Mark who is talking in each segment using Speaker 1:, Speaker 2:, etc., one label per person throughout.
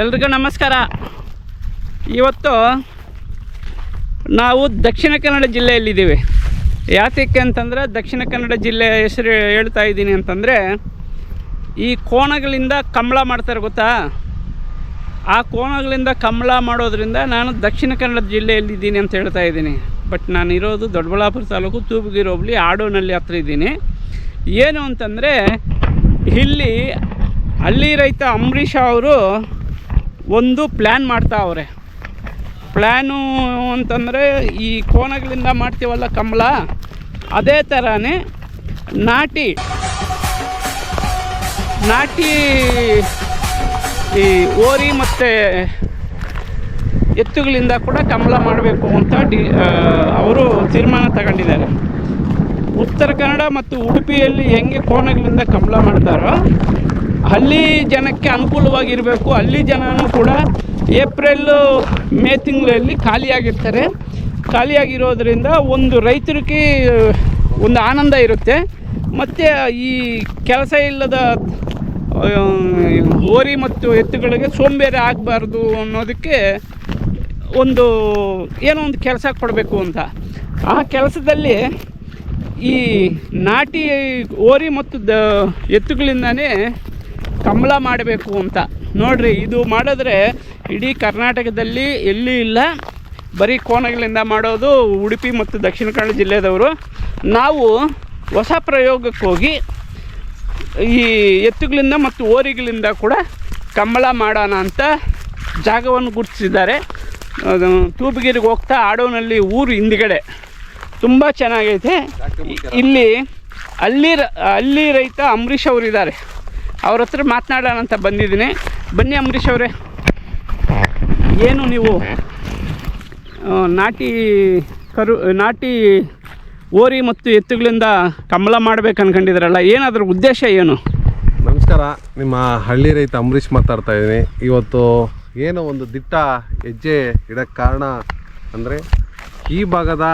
Speaker 1: ಎಲ್ರಿಗೂ ನಮಸ್ಕಾರ. ಇವತ್ತು ನಾವು ದಕ್ಷಿಣ ಕನ್ನಡ ಜಿಲ್ಲೆಯಲ್ಲಿದ್ದೀವಿ. ಯಾತಕ್ಕೆ ಅಂತಂದರೆ ದಕ್ಷಿಣ ಕನ್ನಡ ಜಿಲ್ಲೆ ಹೆಸರು ಹೇಳ್ತಾ ಇದ್ದೀನಿ ಅಂತಂದರೆ ಈ ಕೋಣಗಳಿಂದ ಕಂಬಳ ಮಾಡ್ತಾರೆ ಗೊತ್ತಾ? ಆ ಕೋಣಗಳಿಂದ ಕಂಬಳ ಮಾಡೋದ್ರಿಂದ ನಾನು ದಕ್ಷಿಣ ಕನ್ನಡ ಜಿಲ್ಲೆಯಲ್ಲಿದ್ದೀನಿ ಅಂತ ಹೇಳ್ತಾ ಇದ್ದೀನಿ. ಬಟ್ ನಾನು ಇರೋದು ದೊಡ್ಡಬಳ್ಳಾಪುರ ತಾಲೂಕು ತೂಬಗಿರಿ ಆಡೋನಲ್ಲಿ ಹತ್ರ ಇದ್ದೀನಿ. ಏನು ಅಂತಂದರೆ ಇಲ್ಲಿ ಹಳ್ಳಿ ರೈತ ಅಂಬರೀಷ ಅವರು ಒಂದು ಪ್ಲ್ಯಾನ್ ಮಾಡ್ತಾ ಅವ್ರೆ. ಪ್ಲ್ಯಾನು ಅಂತಂದರೆ ಈ ಕೋಣಗಳಿಂದ ಮಾಡ್ತೀವಲ್ಲ ಕಮಲ? ಅದೇ ಥರನೇ ನಾಟಿ. ನಾಟಿ ಈ ಓರಿ ಮತ್ತು ಎತ್ತುಗಳಿಂದ ಕೂಡ ಕಮಲ ಮಾಡಬೇಕು ಅಂತ ಡಿ ಅವರು ತೀರ್ಮಾನ ತಗೊಂಡಿದ್ದಾರೆ. ಉತ್ತರ ಕನ್ನಡ ಮತ್ತು ಉಡುಪಿಯಲ್ಲಿ ಹೆಂಗೆ ಕೋಣಗಳಿಂದ ಕಮಲ ಮಾಡ್ತಾರೋ ಹಳ್ಳಿ ಜನಕ್ಕೆ ಅನುಕೂಲವಾಗಿರಬೇಕು. ಹಳ್ಳಿ ಜನನೂ ಕೂಡ ಏಪ್ರಿಲ್ಲು ಮೇ ತಿಂಗಳಲ್ಲಿ ಖಾಲಿಯಾಗಿರ್ತಾರೆ. ಖಾಲಿಯಾಗಿರೋದ್ರಿಂದ ಒಂದು ರೈತರಿಗೆ ಒಂದು ಆನಂದ ಇರುತ್ತೆ. ಮತ್ತು ಈ ಕೆಲಸ ಇಲ್ಲದ ಹೋರಿ ಮತ್ತು ಎತ್ತುಗಳಿಗೆ ಸೋಂಬೇರಿ ಆಗಬಾರ್ದು ಅನ್ನೋದಕ್ಕೆ ಒಂದು, ಏನೋ ಒಂದು ಕೆಲಸ ಕೊಡಬೇಕು ಅಂತ. ಆ ಕೆಲಸದಲ್ಲಿ ಈ ನಾಟಿ ಓರಿ ಮತ್ತು ದ, ಎತ್ತುಗಳಿಂದನೇ ಕಂಬಳ ಮಾಡಬೇಕು ಅಂತ. ನೋಡ್ರಿ ಇದು ಮಾಡಿದ್ರೆ ಇಡೀ ಕರ್ನಾಟಕದಲ್ಲಿ ಎಲ್ಲಿ ಇಲ್ಲ. ಬರೀ ಕೋನಗಳಿಂದ ಮಾಡೋದು ಉಡುಪಿ ಮತ್ತು ದಕ್ಷಿಣ ಕನ್ನಡ ಜಿಲ್ಲೆದವರು. ನಾವು ಹೊಸ ಪ್ರಯೋಗಕ್ಕೆ ಹೋಗಿ ಈ ಎತ್ತುಗಳಿಂದ ಮತ್ತು ಓರಿಗಳಿಂದ ಕೂಡ ಕಂಬಳ ಮಾಡೋಣ ಅಂತ ಜಾಗವನ್ನು ಗುರುತಿಸಿದ್ದಾರೆ. ಅದು ತೂಬಗಿರಿಗೆ ಹೋಗ್ತಾ ಆಡೋನಲ್ಲಿ ಊರು ಹಿಂದ್ಗಡೆ. ತುಂಬ ಚೆನ್ನಾಗೈತೆ. ಇಲ್ಲಿ ಅಲ್ಲಿ ಅಲ್ಲಿ ರೈತ ಅಂಬರೀಷ್ ಅವರು ಇದ್ದಾರೆ ಅವ್ರ ಹತ್ರ ಮಾತನಾಡೋಣ ಅಂತ ಬಂದಿದ್ದೀನಿ. ಬನ್ನಿ ಅಂಬರೀಷ್ ಅವರೇ. ಏನು ನೀವು ನಾಟಿ ಕರು, ನಾಟಿ ಓರಿ ಮತ್ತು ಎತ್ತುಗಳಿಂದ ಕಂಬಳ ಮಾಡ್ಬೇಕು ಅನ್ಕೊಂಡಿದ್ರಲ್ಲ ಏನಾದ್ರ ಉದ್ದೇಶ ಏನು?
Speaker 2: ನಮಸ್ಕಾರ, ನಿಮ್ಮ ಹಳ್ಳಿ ರೈತ ಅಂಬರೀಷ್ ಮಾತಾಡ್ತಾ ಇದ್ದೀನಿ. ಇವತ್ತು ಏನೋ ಒಂದು ದಿಟ್ಟ ಹೆಜ್ಜೆ ಇಡಕ್ಕೆ ಕಾರಣ ಅಂದರೆ ಈ ಭಾಗದ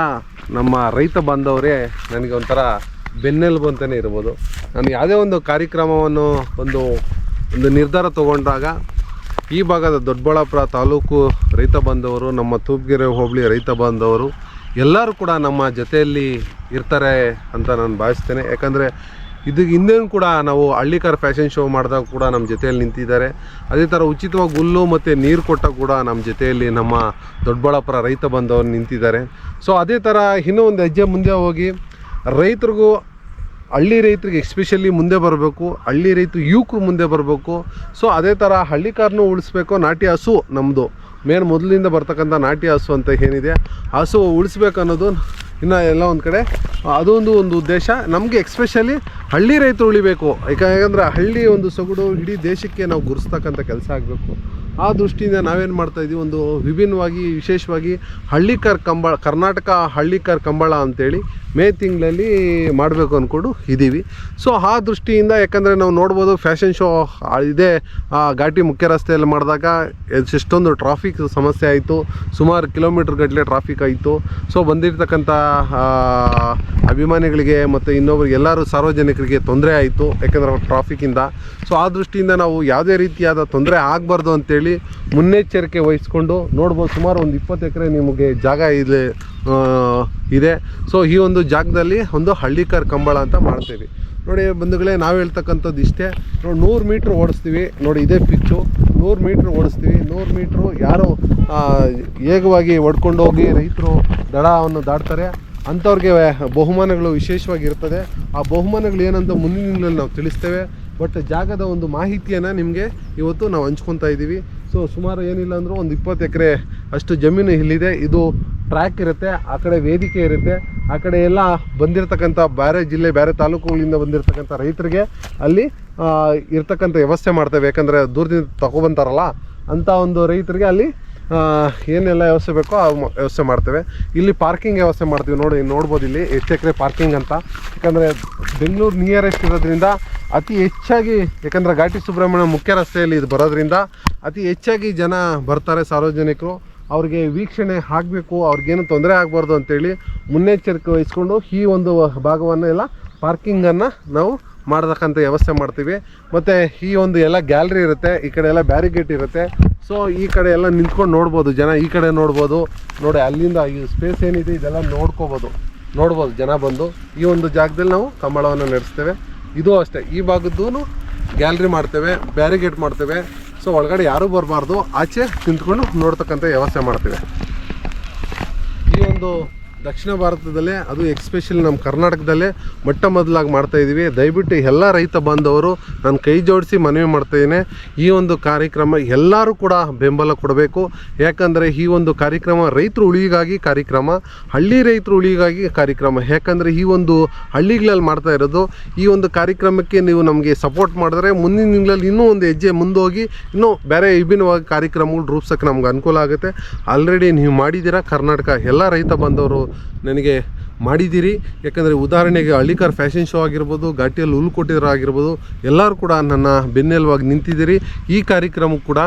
Speaker 2: ನಮ್ಮ ರೈತ ಬಾಂಧವರೇ ನನಗೆ ಒಂಥರ ಬೆನ್ನೆಲುಬು ಅಂತಲೇ ಇರ್ಬೋದು. ನಾನು ಯಾವುದೇ ಒಂದು ಕಾರ್ಯಕ್ರಮವನ್ನು ಒಂದು ಒಂದು ನಿರ್ಧಾರ ತಗೊಂಡಾಗ ಈ ಭಾಗದ ದೊಡ್ಡಬಳ್ಳಾಪುರ ತಾಲೂಕು ರೈತ ಬಾಂಧವರು, ನಮ್ಮ ತೂಪ್ಗೆರೆ ಹೋಬಳಿ ರೈತ ಬಾಂಧವರು ಎಲ್ಲರೂ ಕೂಡ ನಮ್ಮ ಜೊತೆಯಲ್ಲಿ ಇರ್ತಾರೆ ಅಂತ ನಾನು ಭಾವಿಸ್ತೇನೆ. ಯಾಕಂದರೆ ಇದು ಹಿಂದೇನು ಕೂಡ ನಾವು ಹಳ್ಳಿಕಾರ ಫ್ಯಾಷನ್ ಶೋ ಮಾಡಿದಾಗ ಕೂಡ ನಮ್ಮ ಜೊತೆಯಲ್ಲಿ ನಿಂತಿದ್ದಾರೆ. ಅದೇ ಥರ ಉಚಿತವಾಗಿ ಹುಲ್ಲು ಮತ್ತು ನೀರು ಕೊಟ್ಟ ಕೂಡ ನಮ್ಮ ಜೊತೆಯಲ್ಲಿ ನಮ್ಮ ದೊಡ್ಡಬಳ್ಳಾಪುರ ರೈತ ಬಾಂಧವರು ನಿಂತಿದ್ದಾರೆ. ಸೊ ಅದೇ ಥರ ಇನ್ನೂ ಒಂದು ಹೆಜ್ಜೆ ಮುಂದೆ ಹೋಗಿ ರೈತರಿಗೂ, ಹಳ್ಳಿ ರೈತರಿಗೆ ಎಸ್ಪೆಷಲಿ ಮುಂದೆ ಬರಬೇಕು, ಹಳ್ಳಿ ರೈತ ಯುವಕರು ಮುಂದೆ ಬರಬೇಕು. ಸೊ ಅದೇ ಥರ ಹಳ್ಳಿ ಕಾರ್ನು ಉಳಿಸ್ಬೇಕು, ನಾಟಿ ಹಸು ನಮ್ಮದು ಮೇನ್ ಮೊದಲಿಂದ ಬರ್ತಕ್ಕಂಥ ನಾಟಿ ಹಸು ಅಂತ ಏನಿದೆ, ಹಸು ಉಳಿಸ್ಬೇಕು ಅನ್ನೋದು ಇನ್ನು ಎಲ್ಲ ಒಂದು ಕಡೆ, ಅದೊಂದು ಒಂದು ಉದ್ದೇಶ. ನಮಗೆ ಎಕ್ಸ್ಪೆಷಲಿ ಹಳ್ಳಿ ರೈತರು ಉಳಿಬೇಕು. ಯಾಕಂದರೆ ಹಳ್ಳಿ ಒಂದು ಸೊಗಡು ಇಡೀ ದೇಶಕ್ಕೆ ನಾವು ಗುರುಸ್ತಕ್ಕಂಥ ಕೆಲಸ ಆಗಬೇಕು. ಆ ದೃಷ್ಟಿಯಿಂದ ನಾವೇನು ಮಾಡ್ತಾ ಇದ್ದೀವಿ ಒಂದು ವಿಭಿನ್ನವಾಗಿ, ವಿಶೇಷವಾಗಿ ಹಳ್ಳಿಕಾರ್ ಕಂಬಳ, ಕರ್ನಾಟಕ ಹಳ್ಳಿಕಾರ್ ಕಂಬಳ ಅಂತೇಳಿ ಮೇ ತಿಂಗಳಲ್ಲಿ ಮಾಡಬೇಕು ಅಂದ್ಕೊಂಡು ಇದ್ದೀವಿ ಸೊ ಆ ದೃಷ್ಟಿಯಿಂದ ಯಾಕಂದರೆ ನಾವು ನೋಡ್ಬೋದು ಫ್ಯಾಷನ್ ಶೋ ಇದೆ. ಆ ಘಾಟಿ ಮುಖ್ಯ ರಸ್ತೆಯಲ್ಲಿ ಮಾಡಿದಾಗ ಎಷ್ಟ್- ಎಷ್ಟೊಂದು ಟ್ರಾಫಿಕ್ ಸಮಸ್ಯೆ ಆಯಿತು. ಸುಮಾರು ಕಿಲೋಮೀಟ್ರ್ ಗಟ್ಟಲೆ ಟ್ರಾಫಿಕ್ ಆಯಿತು. ಸೊ ಬಂದಿರತಕ್ಕಂಥ ಅಭಿಮಾನಿಗಳಿಗೆ ಮತ್ತು ಇನ್ನೊಬ್ರಿಗೆ ಎಲ್ಲರೂ ಸಾರ್ವಜನಿಕರಿಗೆ ತೊಂದರೆ ಆಯಿತು, ಯಾಕಂದರೆ ಟ್ರಾಫಿಕ್ಕಿಂದ ಸೊ ಆ ದೃಷ್ಟಿಯಿಂದ ನಾವು ಯಾವುದೇ ರೀತಿಯಾದ ತೊಂದರೆ ಆಗಬಾರ್ದು ಅಂತೇಳಿ ಮುನ್ನೆಚ್ಚರಿಕೆ ವಹಿಸ್ಕೊಂಡು ನೋಡ್ಬೋದು, ಸುಮಾರು ಒಂದು ಇಪ್ಪತ್ತು ಎಕರೆ ನಿಮಗೆ ಜಾಗ ಇದೆ ಇದೆ. ಸೊ ಈ ಒಂದು ಜಾಗದಲ್ಲಿ ಒಂದು ಹಳ್ಳಿಕಾರ್ ಕಂಬಳ ಅಂತ ಮಾಡ್ತೀವಿ. ನೋಡಿ ಬಂಧುಗಳೇ, ನಾವು ಹೇಳ್ತಕ್ಕಂಥದ್ದು ಇಷ್ಟೇ. ನೋಡಿ, ನೂರು ಮೀಟ್ರ್ ಓಡಿಸ್ತೀವಿ. ನೋಡಿ, ಇದೇ ಪಿಚ್ಚು ನೂರು ಮೀಟ್ರ್ ಓಡಿಸ್ತೀವಿ. ನೂರು ಮೀಟ್ರು ಯಾರು ವೇಗವಾಗಿ ಹೊಡ್ಕೊಂಡು ಹೋಗಿ ರೈತರು ದಡವನ್ನು ದಾಟ್ತಾರೆ. ಅಂಥವ್ರಿಗೆ ಬಹುಮಾನಗಳು ವಿಶೇಷವಾಗಿರ್ತದೆ ಆ ಬಹುಮಾನಗಳು ಏನಂತ ಮುಂದಿನ ದಿನಗಳಲ್ಲಿ ನಾವು ತಿಳಿಸ್ತೇವೆ. ಬಟ್ ಜಾಗದ ಒಂದು ಮಾಹಿತಿಯನ್ನು ನಿಮಗೆ ಇವತ್ತು ನಾವು ಹಂಚ್ಕೊತಾ ಇದ್ದೀವಿ ಸೊ ಸುಮಾರು ಏನಿಲ್ಲ ಅಂದರೂ ಒಂದು ಇಪ್ಪತ್ತು ಎಕರೆ ಅಷ್ಟು ಜಮೀನು ಇಲ್ಲಿದೆ. ಇದು ಟ್ರ್ಯಾಕ್ ಇರುತ್ತೆ, ಆ ಕಡೆ ವೇದಿಕೆ ಇರುತ್ತೆ. ಆ ಕಡೆ ಎಲ್ಲ ಬಂದಿರತಕ್ಕಂಥ ಬೇರೆ ಜಿಲ್ಲೆ ಬೇರೆ ತಾಲೂಕುಗಳಿಂದ ಬಂದಿರತಕ್ಕಂಥ ರೈತರಿಗೆ ಅಲ್ಲಿ ಇರ್ತಕ್ಕಂಥ ವ್ಯವಸ್ಥೆ ಮಾಡ್ತೇವೆ. ಯಾಕಂದರೆ ದೂರದಿಂದ ತಗೊಬಂತಾರಲ್ಲ ಅಂಥ ಒಂದು ರೈತರಿಗೆ ಅಲ್ಲಿ ಏನೆಲ್ಲ ವ್ಯವಸ್ಥೆ ಬೇಕೋ ಆ ವ್ಯವಸ್ಥೆ ಮಾಡ್ತೇವೆ. ಇಲ್ಲಿ ಪಾರ್ಕಿಂಗ್ ವ್ಯವಸ್ಥೆ ಮಾಡ್ತೀವಿ ನೋಡಿ, ನೋಡ್ಬೋದು ಇಲ್ಲಿ ಎಷ್ಟು ಎಕರೆ ಪಾರ್ಕಿಂಗ್ ಅಂತ. ಯಾಕಂದರೆ ಬೆಂಗಳೂರು ನಿಯರೆಸ್ಟ್ ಇರೋದ್ರಿಂದ ಅತಿ ಹೆಚ್ಚಾಗಿ, ಯಾಕಂದರೆ ಘಾಟಿ ಸುಬ್ರಹ್ಮಣ್ಯ ಮುಖ್ಯ ರಸ್ತೆಯಲ್ಲಿ ಇದು ಬರೋದ್ರಿಂದ ಅತಿ ಹೆಚ್ಚಾಗಿ ಜನ ಬರ್ತಾರೆ ಸಾರ್ವಜನಿಕರು. ಅವ್ರಿಗೆ ವೀಕ್ಷಣೆ ಆಗಬೇಕು, ಅವ್ರಿಗೇನು ತೊಂದರೆ ಆಗಬಾರ್ದು ಅಂತೇಳಿ ಮುನ್ನೆಚ್ಚರಿಕೆ ವಹಿಸ್ಕೊಂಡು ಈ ಒಂದು ಭಾಗವನ್ನು ಎಲ್ಲ ಪಾರ್ಕಿಂಗನ್ನು ನಾವು ಮಾಡತಕ್ಕಂಥ ವ್ಯವಸ್ಥೆ ಮಾಡ್ತೀವಿ. ಮತ್ತು ಈ ಒಂದು ಎಲ್ಲ ಗ್ಯಾಲರಿ ಇರುತ್ತೆ, ಈ ಕಡೆ ಎಲ್ಲ ಬ್ಯಾರಿಗೇಟ್ ಇರುತ್ತೆ. ಸೊ ಈ ಕಡೆ ಎಲ್ಲ ನಿಂತ್ಕೊಂಡು ನೋಡ್ಬೋದು, ಜನ ಈ ಕಡೆ ನೋಡ್ಬೋದು. ನೋಡಿ, ಅಲ್ಲಿಂದ ಈ ಸ್ಪೇಸ್ ಏನಿದೆ, ಇದೆಲ್ಲ ನೋಡ್ಕೋಬೋದು. ನೋಡ್ಬೋದು, ಜನ ಬಂದು. ಈ ಒಂದು ಜಾಗದಲ್ಲಿ ನಾವು ಕಂಬಳವನ್ನು ನಡೆಸ್ತೇವೆ. ಇದು ಅಷ್ಟೇ. ಈ ಭಾಗದ್ದು ಗ್ಯಾಲರಿ ಮಾಡ್ತೇವೆ ಬ್ಯಾರಿಗೇಟ್ ಮಾಡ್ತೇವೆ. ಸೊ ಒಳಗಡೆ ಯಾರೂ ಬರಬಾರ್ದು. ಆಚೆ ನಿಂತ್ಕೊಂಡು ನೋಡ್ತಕ್ಕಂಥ ವ್ಯವಸ್ಥೆ ಮಾಡ್ತೇವೆ. ಈ ಒಂದು ದಕ್ಷಿಣ ಭಾರತದಲ್ಲೇ, ಅದು ಎಕ್ಸ್ಪೆಷಲಿ ನಮ್ಮ ಕರ್ನಾಟಕದಲ್ಲೇ ಮೊಟ್ಟ ಮೊದಲಾಗಿ ಮಾಡ್ತಾ ಇದ್ದೀವಿ ದಯವಿಟ್ಟು ಎಲ್ಲ ರೈತ ಬಾಂಧವರು ನಾನು ಕೈ ಜೋಡಿಸಿ ಮನವಿ ಮಾಡ್ತಾಯಿದ್ದೇನೆ ಈ ಒಂದು ಕಾರ್ಯಕ್ರಮ ಎಲ್ಲರೂ ಕೂಡ ಬೆಂಬಲ ಕೊಡಬೇಕು. ಯಾಕಂದರೆ ಈ ಒಂದು ಕಾರ್ಯಕ್ರಮ ರೈತರು ಉಳಿಗಾಗಿ ಕಾರ್ಯಕ್ರಮ, ಹಳ್ಳಿ ರೈತರು ಉಳಿಗಾಗಿ ಕಾರ್ಯಕ್ರಮ. ಯಾಕಂದರೆ ಈ ಒಂದು ಹಳ್ಳಿಗಳಲ್ಲಿ ಮಾಡ್ತಾ ಇರೋದು, ಈ ಒಂದು ಕಾರ್ಯಕ್ರಮಕ್ಕೆ ನೀವು ನಮಗೆ ಸಪೋರ್ಟ್ ಮಾಡಿದ್ರೆ ಮುಂದಿನ ತಿಂಗಳಲ್ಲಿ ಇನ್ನೂ ಒಂದು ಹೆಜ್ಜೆ ಮುಂದೋಗಿ, ಇನ್ನೂ ಬೇರೆ ವಿಭಿನ್ನವಾಗಿ ಕಾರ್ಯಕ್ರಮಗಳು ರೂಪಿಸೋಕ್ಕೆ ನಮ್ಗೆ ಅನುಕೂಲ ಆಗುತ್ತೆ. ಆಲ್ರೆಡಿ ನೀವು ಮಾಡಿದ್ದೀರಾ ಕರ್ನಾಟಕ ಎಲ್ಲ ರೈತ ಬಂದವರು ನನಗೆ ಮಾಡಿದ್ದೀರಿ. ಯಾಕಂದರೆ ಉದಾಹರಣೆಗೆ ಹಳ್ಳಿಕಾರ್ ಫ್ಯಾಷನ್ ಶೋ ಆಗಿರ್ಬೋದು, ಘಾಟಿಯಲ್ಲಿ ಹುಲ್ಲು ಕೊಟ್ಟಿರೋ ಆಗಿರ್ಬೋದು, ಎಲ್ಲರೂ ಕೂಡ ನನ್ನ ಬೆನ್ನೆಲುವಾಗಿ ನಿಂತಿದ್ದೀರಿ. ಈ ಕಾರ್ಯಕ್ರಮ ಕೂಡ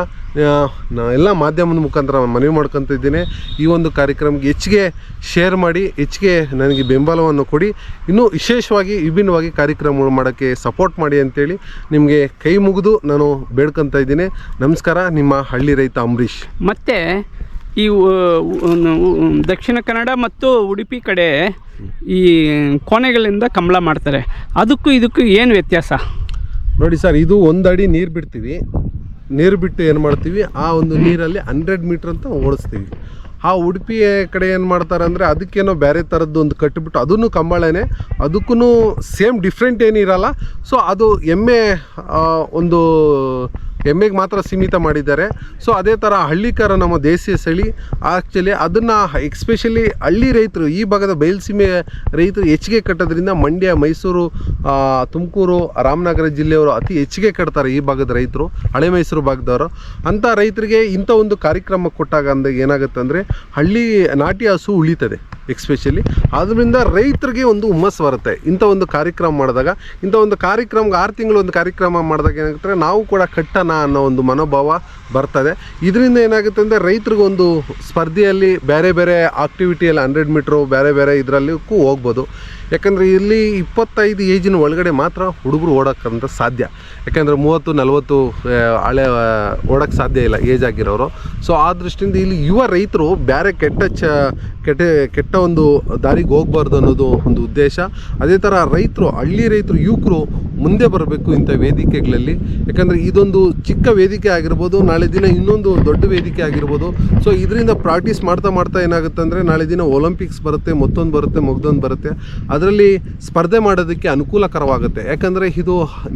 Speaker 2: ನಾ ಎಲ್ಲ ಮಾಧ್ಯಮದ ಮುಖಾಂತರ ಮನವಿ ಮಾಡ್ಕೊತ ಇದ್ದೀನಿ. ಈ ಒಂದು ಕಾರ್ಯಕ್ರಮಕ್ಕೆ ಹೆಚ್ಚಿಗೆ ಶೇರ್ ಮಾಡಿ, ಹೆಚ್ಚಿಗೆ ನನಗೆ ಬೆಂಬಲವನ್ನು ಕೊಡಿ. ಇನ್ನೂ ವಿಶೇಷವಾಗಿ, ವಿಭಿನ್ನವಾಗಿ ಕಾರ್ಯಕ್ರಮಗಳು ಮಾಡೋಕ್ಕೆ ಸಪೋರ್ಟ್ ಮಾಡಿ ಅಂತೇಳಿ ನಿಮಗೆ ಕೈ ಮುಗಿದು ನಾನು ಬೇಡ್ಕೊತ ಇದ್ದೀನಿ. ನಮಸ್ಕಾರ, ನಿಮ್ಮ ಹಳ್ಳಿ ರೈತ ಅಂಬರೀಶ್
Speaker 1: ಮತ್ತು ಈ ದಕ್ಷಿಣ ಕನ್ನಡ ಮತ್ತು ಉಡುಪಿ ಕಡೆ ಈ ಕೋಣೆಗಳಿಂದ ಕಂಬಳ ಮಾಡ್ತಾರೆ. ಅದಕ್ಕೂ ಇದಕ್ಕೂ ಏನು ವ್ಯತ್ಯಾಸ?
Speaker 2: ನೋಡಿ ಸರ್, ಇದು ಒಂದು ಅಡಿ ನೀರು ಬಿಡ್ತೀವಿ. ನೀರು ಬಿಟ್ಟು ಏನು ಮಾಡ್ತೀವಿ? ಆ ಒಂದು ನೀರಲ್ಲಿ ಹಂಡ್ರೆಡ್ ಮೀಟ್ರ್ ಅಂತ ಓಡಿಸ್ತೀವಿ. ಆ ಉಡುಪಿ ಕಡೆ ಏನು ಮಾಡ್ತಾರೆ ಅಂದರೆ ಅದಕ್ಕೇನೋ ಬೇರೆ ಥರದ್ದು ಒಂದು ಕಟ್ಟಿಬಿಟ್ಟು ಅದನ್ನು ಕಂಬಳನೇ ಅದಕ್ಕೂ ಸೇಮ್ ಡಿಫ್ರೆಂಟ್ ಏನಿರಲ್ಲ. ಸೊ ಅದು ಎಮ್ಮೆ ಒಂದು ಎಮ್ಮೆಗೆ ಮಾತ್ರ ಸೀಮಿತ ಮಾಡಿದ್ದಾರೆ. ಸೊ ಅದೇ ಥರ ಹಳ್ಳಿಕರ ನಮ್ಮ ದೇಶೀಯ ಸಳಿ ಆ್ಯಕ್ಚುಲಿ ಅದನ್ನು ಎಕ್ಸ್ಪೆಷಲಿ ಹಳ್ಳಿ ರೈತರು, ಈ ಭಾಗದ ಬಯಲುಸೀಮೆ ರೈತರು ಹೆಚ್ಚಿಗೆ ಕಟ್ಟೋದ್ರಿಂದ ಮಂಡ್ಯ, ಮೈಸೂರು ತುಮಕೂರು, ರಾಮನಗರ ಜಿಲ್ಲೆಯವರು ಅತಿ ಹೆಚ್ಚಿಗೆ ಕಟ್ತಾರೆ ಈ ಭಾಗದ ರೈತರು, ಹಳೆ ಮೈಸೂರು ಭಾಗದವರು. ಅಂಥ ರೈತರಿಗೆ ಇಂಥ ಒಂದು ಕಾರ್ಯಕ್ರಮ ಕೊಟ್ಟಾಗ ಅಂದಾಗ ಏನಾಗುತ್ತೆ ಅಂದರೆ ಹಳ್ಳಿ ನಾಟಿ ಹಸು ಉಳಿತದೆ ಎಕ್ಸ್ಪೆಷಲಿ ಆದ್ದರಿಂದ ರೈತರಿಗೆ ಒಂದು ಹುಮ್ಮಸ್ ಬರುತ್ತೆ ಇಂಥ ಒಂದು ಕಾರ್ಯಕ್ರಮ ಮಾಡಿದಾಗ. ಇಂಥ ಒಂದು ಕಾರ್ಯಕ್ರಮಕ್ಕೆ ಆರು ತಿಂಗಳು ಒಂದು ಕಾರ್ಯಕ್ರಮ ಮಾಡಿದಾಗ ಏನಾಗುತ್ತೆ ನಾವು ಕೂಡ ಅನ್ನೋ ಒಂದು ಮನೋಭಾವ ಬರ್ತದೆ. ಇದರಿಂದ ಏನಾಗುತ್ತೆ ಅಂದರೆ ರೈತರಿಗೊಂದು ಸ್ಪರ್ಧೆಯಲ್ಲಿ ಬೇರೆ ಬೇರೆ ಆಕ್ಟಿವಿಟಿಯಲ್ಲಿ ಹಂಡ್ರೆಡ್ ಮೀಟ್ರು ಬೇರೆ ಬೇರೆ ಇದರಲ್ಲಿಕ್ಕೂ ಹೋಗ್ಬೋದು. ಯಾಕಂದರೆ ಇಲ್ಲಿ ಇಪ್ಪತ್ತೈದು ಏಜಿನ ಒಳಗಡೆ ಮಾತ್ರ ಹುಡುಗರು ಓಡೋಕ್ಕಂತ ಸಾಧ್ಯ. ಯಾಕಂದರೆ ಮೂವತ್ತು, ನಲವತ್ತು ಹಳೆ ಓಡೋಕ್ಕೆ ಸಾಧ್ಯ ಇಲ್ಲ, ಏಜ್ ಆಗಿರೋರು. ಸೊ ಆ ದೃಷ್ಟಿಯಿಂದ ಇಲ್ಲಿ ಯುವ ರೈತರು ಬೇರೆ ಕೆಟ್ಟ ಚ, ಕೆಟ್ಟ ಕೆಟ್ಟ ಒಂದು ದಾರಿಗೆ ಹೋಗ್ಬಾರ್ದು ಅನ್ನೋದು ಒಂದು ಉದ್ದೇಶ. ಅದೇ ಥರ ರೈತರು, ಹಳ್ಳಿ ರೈತರು, ಯುವಕರು ಮುಂದೆ ಬರಬೇಕು ಇಂಥ ವೇದಿಕೆಗಳಲ್ಲಿ. ಯಾಕಂದರೆ ಇದೊಂದು ಚಿಕ್ಕ ವೇದಿಕೆ ಆಗಿರ್ಬೋದು, ನಾಳೆ ದಿನ ಇನ್ನೊಂದು ದೊಡ್ಡ ವೇದಿಕೆ ಆಗಿರ್ಬೋದು. ಸೊ ಇದರಿಂದ ಪ್ರಾಕ್ಟೀಸ್ ಮಾಡ್ತಾ ಮಾಡ್ತಾ ಏನಾಗುತ್ತೆ ಅಂದರೆ ನಾಳೆ ದಿನ ಒಲಿಂಪಿಕ್ಸ್ ಬರುತ್ತೆ, ಮತ್ತೊಂದು ಬರುತ್ತೆ, ಮುಗ್ದೊಂದು ಬರುತ್ತೆ. ಅದರಲ್ಲಿ ಸ್ಪರ್ಧೆ ಮಾಡೋದಕ್ಕೆ ಅನುಕೂಲಕರವಾಗುತ್ತೆ. ಯಾಕಂದರೆ ಇದು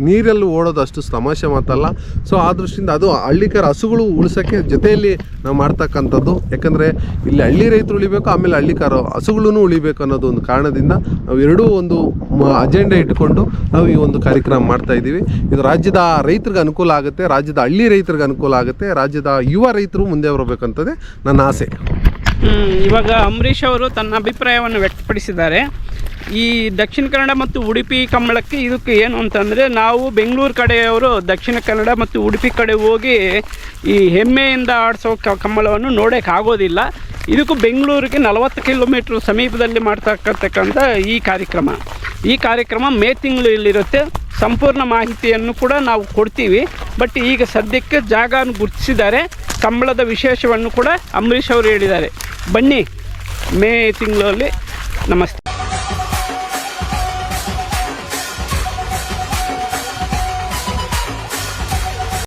Speaker 2: ನೀರಲ್ಲಿ ಓಡೋದು ಅಷ್ಟು ತಮಾಷೆ ಮಾತಲ್ಲ. ಸೊ ಆ ದೃಷ್ಟಿಯಿಂದ ಅದು ಹಳ್ಳಿಕರ ಹಸುಗಳು ಉಳಿಸೋಕ್ಕೆ ಜೊತೆಯಲ್ಲಿ ನಾವು ಮಾಡ್ತಕ್ಕಂಥದ್ದು. ಯಾಕಂದರೆ ಇಲ್ಲಿ ಹಳ್ಳಿ ರೈತರು ಉಳಿಬೇಕು, ಆಮೇಲೆ ಹಳ್ಳಿಕಾರ ಹಸುಗಳೂ ಉಳಿಬೇಕು ಅನ್ನೋದು ಒಂದು ಕಾರಣದಿಂದ ನಾವು ಎರಡೂ ಒಂದು ಅಜೆಂಡಾ ಇಟ್ಕೊಂಡು ನಾವು ಈ ಒಂದು ಕಾರ್ಯಕ್ರಮ ಮಾಡ್ತಾ ಇದ್ದೀವಿ. ಇದು ರಾಜ್ಯದ ರೈತರಿಗೆ ಅನುಕೂಲ ಆಗುತ್ತೆ, ರಾಜ್ಯದ ಹಳ್ಳಿ ರೈತರಿಗೆ ಅನುಕೂಲ ಆಗುತ್ತೆ, ರಾಜ್ಯದ ಯುವ ರೈತರು ಮುಂದೆ ಬರಬೇಕಂತದೇ ನನ್ನ ಆಸೆ.
Speaker 1: ಇವಾಗ ಅಂಬರೀಷ್ ಅವರು ತನ್ನ ಅಭಿಪ್ರಾಯವನ್ನು ವ್ಯಕ್ತಪಡಿಸಿದ್ದಾರೆ. ಈ ದಕ್ಷಿಣ ಕನ್ನಡ ಮತ್ತು ಉಡುಪಿ ಕಂಬಳಕ್ಕೆ ಇದಕ್ಕೆ ಏನು ಅಂತಂದರೆ ನಾವು ಬೆಂಗಳೂರು ಕಡೆಯವರು ದಕ್ಷಿಣ ಕನ್ನಡ ಮತ್ತು ಉಡುಪಿ ಕಡೆ ಹೋಗಿ ಈ ಹೆಮ್ಮೆಯಿಂದ ಆಡಿಸೋ ಕಂಬಳವನ್ನು ನೋಡೋಕ್ಕಾಗೋದಿಲ್ಲ ಇದಕ್ಕೂ ಬೆಂಗಳೂರಿಗೆ ನಲವತ್ತು ಕಿಲೋಮೀಟ್ರ್ ಸಮೀಪದಲ್ಲಿ ಮಾಡ್ತಕ್ಕಂಥಕ್ಕಂಥ ಈ ಕಾರ್ಯಕ್ರಮ. ಈ ಕಾರ್ಯಕ್ರಮ ಮೇ ತಿಂಗಳು ಇಲ್ಲಿರುತ್ತೆ ಸಂಪೂರ್ಣ ಮಾಹಿತಿಯನ್ನು ಕೂಡ ನಾವು ಕೊಡ್ತೀವಿ. ಬಟ್ ಈಗ ಸದ್ಯಕ್ಕೆ ಜಾಗ ಗುರುತಿಸಿದ್ದಾರೆ. ಕಂಬಳದ ವಿಶೇಷವನ್ನು ಕೂಡ ಅಂಬರೀಷ್ ಅವರು ಹೇಳಿದ್ದಾರೆ. ಬನ್ನಿ ಮೇ ತಿಂಗಳಲ್ಲಿ ನಮಸ್ತೆ.